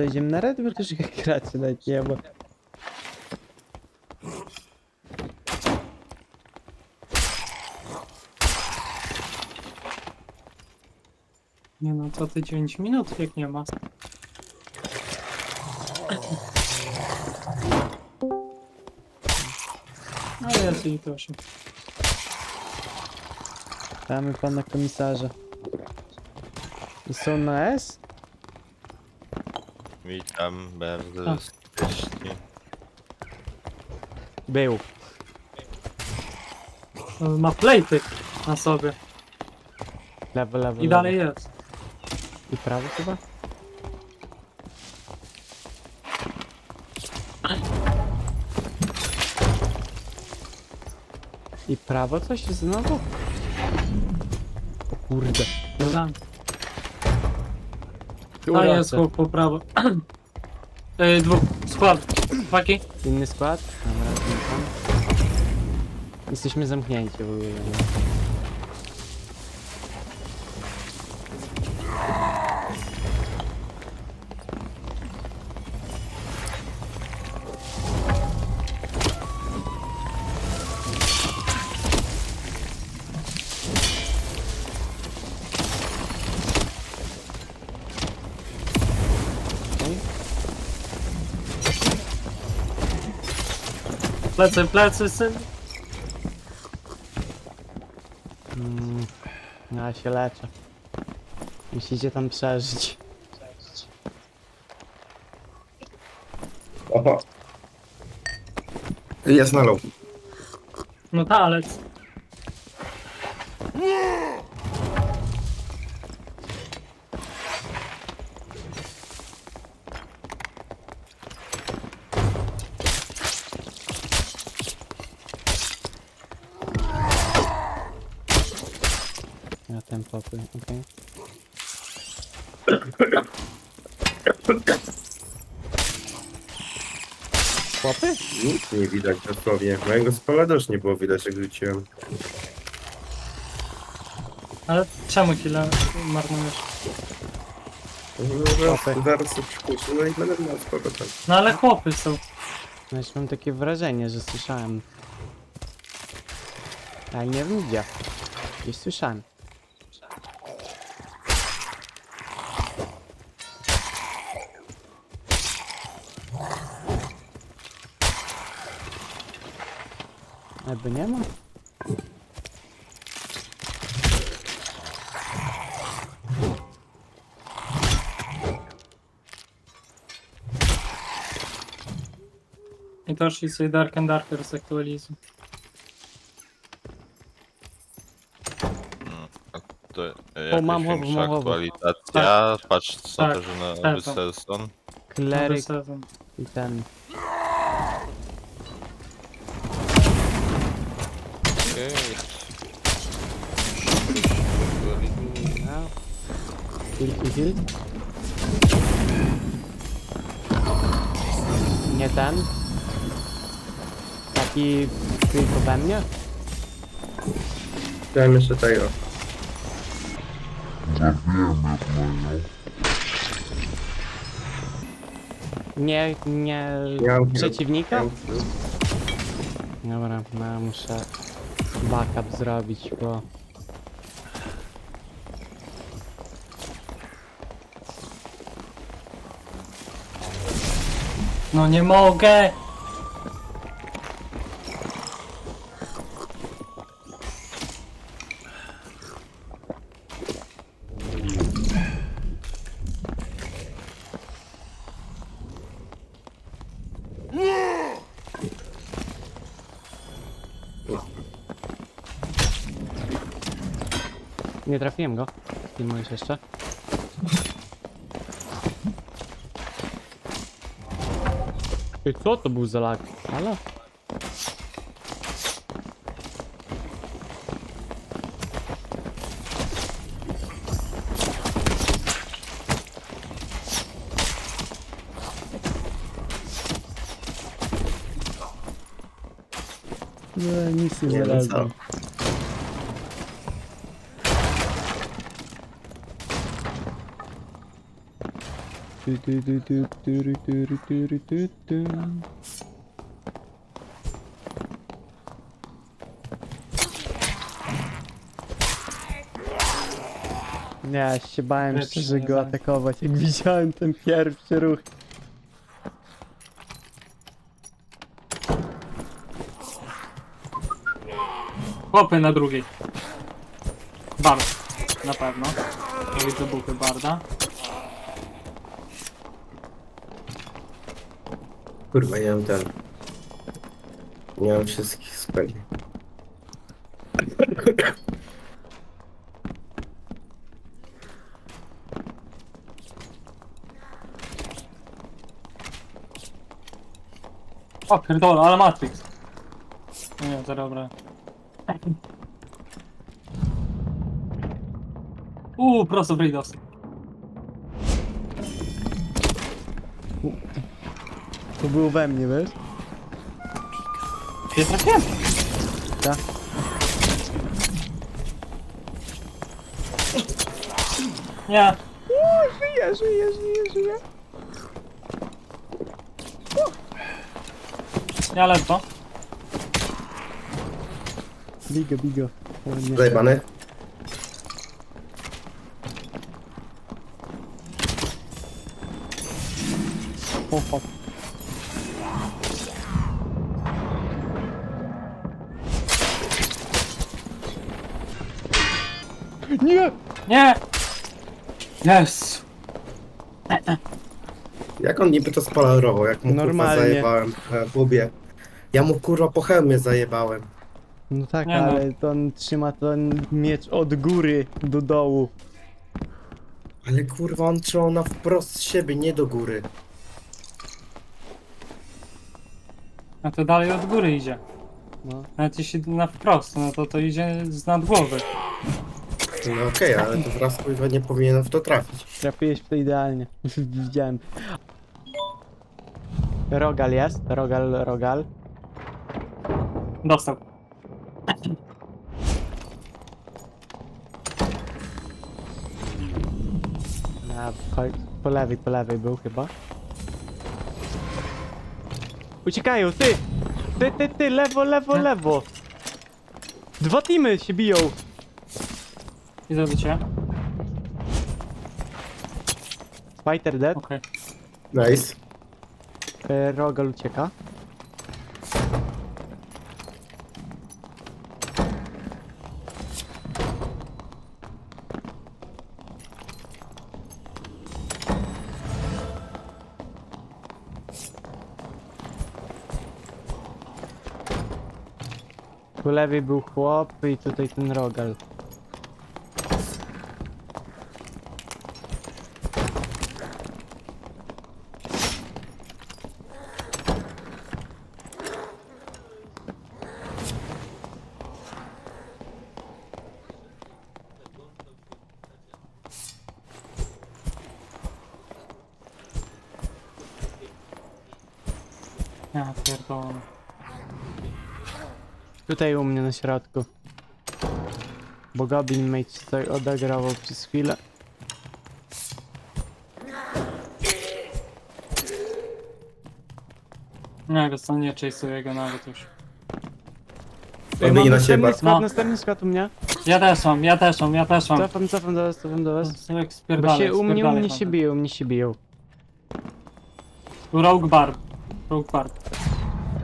Co, idziemy na red, bo też gracie nawet nie ma. Nie no, co ty 9 minut, jak nie ma. Ale ja sobie to się. Mamy pana komisarza. Witam bardzo serdecznie. Był. Ma plejty na sobie. Lewo, lewo, I dalej jest. I prawo chyba? I prawo coś znowu? O kurde. Tam. A jest chłop po prawo. Yy, dwóch. Skład. Chłopaki. Inny skład? Dobra. Jesteśmy zamknięci w ogóle. nie? Plecy, plecy, syn. Mm, ja się leczę. Musicie tam przeżyć. Oho. Jest na low. No ta, ale... ten pokój, okej. Chłopy? Nic nie widać dosłownie. Mojego spola też nie było widać jak rzuciłem. Ale czemu chwilę marnujesz? Zaraz, Chłopy. zaraz się przykuszę, no i będę miał z powrotem. No ale chłopy są. Znaczy mam takie wrażenie, że słyszałem. Ale nie wiem gdzie. Gdzieś słyszałem. Albo nie ma? I to szli sobie Dark and Darker z aktualizu. To e, O, jakaś mam chłopów, większa mam chłopów. aktualizacja. Patrz co Tak, też na tak, Wysselson. Nowy Kleryk sezon. i ten. Heal. Nie ten. Taki tylko we mnie? Chciałem jeszcze tego. Nie, nie przeciwnika? Dobra, no muszę backup zrobić, bo No nie mogę! Nie trafiłem go. Filmujesz jeszcze? I co to był za lag? Halo? Nie, nic nie Nie, no znalazłem. Nie, ja się bałem Lepszy szczerze nie go znam. atakować, jak widziałem ten pierwszy ruch. Chłopy na drugiej. Bard. Na pewno. Ja widzę buchy Barda. Kurwa, nie mam ten. Nie mam wszystkich speli. O pierdolę, ale Matrix. Nie, to dobra. Uuu, prosto w. To było we mnie, wiesz? Nie trafiłem. Tak. Nie. Żyję, żyję, żyję, żyję. Ja ledwo. Bigo, bigo. O nie. Zajebany? Hop, hop. Nie! Nie! Yes! Jak on niby to spolerował? Jak mu Normalnie. kurwa zajebałem e, w łbie. Ja mu kurwa po hełmie zajebałem. No tak, Nie no. ale to on trzyma ten miecz od góry do dołu. Ale kurwa on trzymał na wprost z siebie, nie do góry. A to dalej od góry idzie. No. Nawet jeśli na wprost, no to to idzie z nad głowy. No okej, ale to wraz kurwa nie powinienem w to trafić. Trafiłeś w to idealnie. Widziałem. Rogal jest, rogal, rogal. Dostał. A, po, po lewej, po lewej był chyba. Uciekają, ty! Ty, ty, ty, lewo, lewo, lewo! Dwa teamy się biją! I zrobicie? Fighter dead, Okej. Nice. e, rogal ucieka. Po lewej był chłop i tutaj ten rogal. Ja pierdolę. Tutaj u mnie na środku. Bo Goblin Mage tutaj odegrawał przez chwilę. Nie, wiesz co, nie chase'uję go nawet już. Ej, mam na następny siebie. skład, No. następny skład u mnie. Ja też mam, ja też mam, ja też mam. Cofam, cofam do was, cofam do was. Jak Bo spierdalaj, się u mnie, u spierdalaj mnie się biją, u mnie się biją. Rogue Bar. Rogue Bar.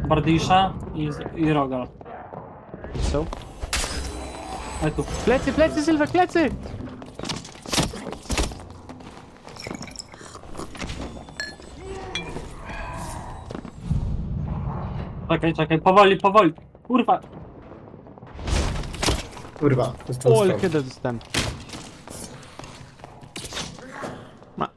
Bardisha i, i Rogal. Są? Ale tu. Plecy, plecy, Sylwek, plecy! Czekaj, czekaj, powoli, powoli. Kurwa. Kurwa, jestem O, ale stąd. kiedy dostałem. Ma.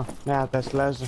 No, ja też leżę.